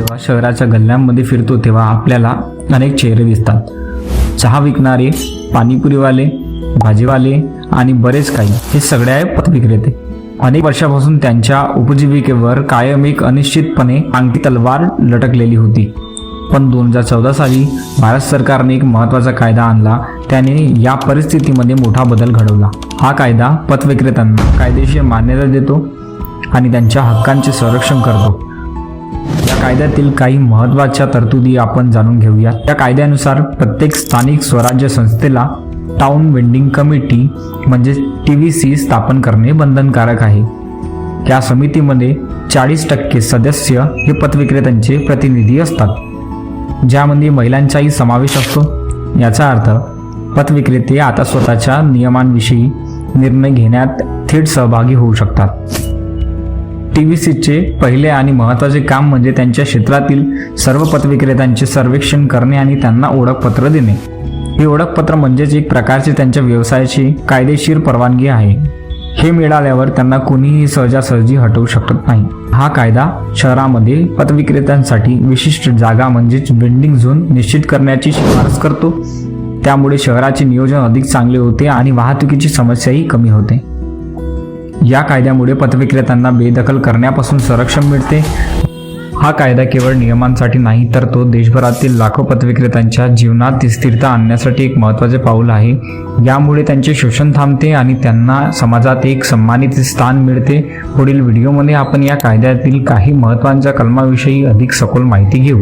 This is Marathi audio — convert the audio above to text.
जेव्हा शहराच्या गल्ल्यांमध्ये फिरतो तेव्हा आपल्याला अनेक चेहरे दिसतात. चहा विकणारे पाणीपुरीवाले भाजीवाले आणि बरेच काही हे सगळे पथविक्रेते अनेक वर्षापासून त्यांच्या उपजीविकेवर कायम एक अनिश्चितपणे अंगठी तलवार लटकलेली होती. पण दोन हजार चौदा साली भारत सरकारने एक महत्त्वाचा कायदा आणला. त्याने या परिस्थितीमध्ये मोठा बदल घडवला. हा कायदा पथविक्रेत्यांना कायदेशीर मान्यता देतो आणि त्यांच्या हक्कांचे संरक्षण करतो. कायद्यातील काही महत्त्वाच्या तरतुदी आपण जाणून घेऊया. या कायद्यानुसार प्रत्येक स्थानिक स्वराज्य संस्थेला टाउन वेंडिंग कमिटी म्हणजे टी व्ही सी स्थापन करणे बंधनकारक आहे. या समितीमध्ये चाळीस टक्के सदस्य हे पतविक्रेत्यांचे प्रतिनिधी असतात. ज्यामध्ये महिलांचाही समावेश असतो. याचा अर्थ पतविक्रेते आता स्वतःच्या नियमांविषयी निर्णय घेण्यात थेट सहभागी होऊ शकतात. टी व्ही सीचे पहिले आणि महत्त्वाचे काम म्हणजे त्यांच्या क्षेत्रातील सर्व पतविक्रेत्यांचे सर्वेक्षण करणे आणि त्यांना ओळखपत्र देणे. हे ओळखपत्र म्हणजेच एक प्रकारचे त्यांच्या व्यवसायाची कायदेशीर परवानगी आहे. हे मिळाल्यावर त्यांना कोणीही सहजासहजी हटवू शकत नाही. हा कायदा शहरामध्ये पतविक्रेत्यांसाठी विशिष्ट जागा म्हणजेच बिल्डिंग झोन निश्चित करण्याची शिफारस करतो. त्यामुळे शहराचे नियोजन अधिक चांगले होते आणि वाहतुकीची समस्याही कमी होते. या कायद्यामुळे पथविक्रेत्यांना बेदखल करण्यापासून संरक्षण मिळते. हा कायदा केवळ नियमांसाठी नाही तर तो देशभरातील लाखो पथविक्रेत्यांच्या जीवनात स्थिरता आणण्यासाठी एक महत्त्वाचे पाऊल आहे. यामुळे त्यांचे शोषण थांबते आणि त्यांना समाजात एक सन्मानित स्थान मिळते. पुढील व्हिडिओमध्ये आपण या कायद्यातील काही महत्त्वाच्या कलमाविषयी अधिक सखोल माहिती घेऊ.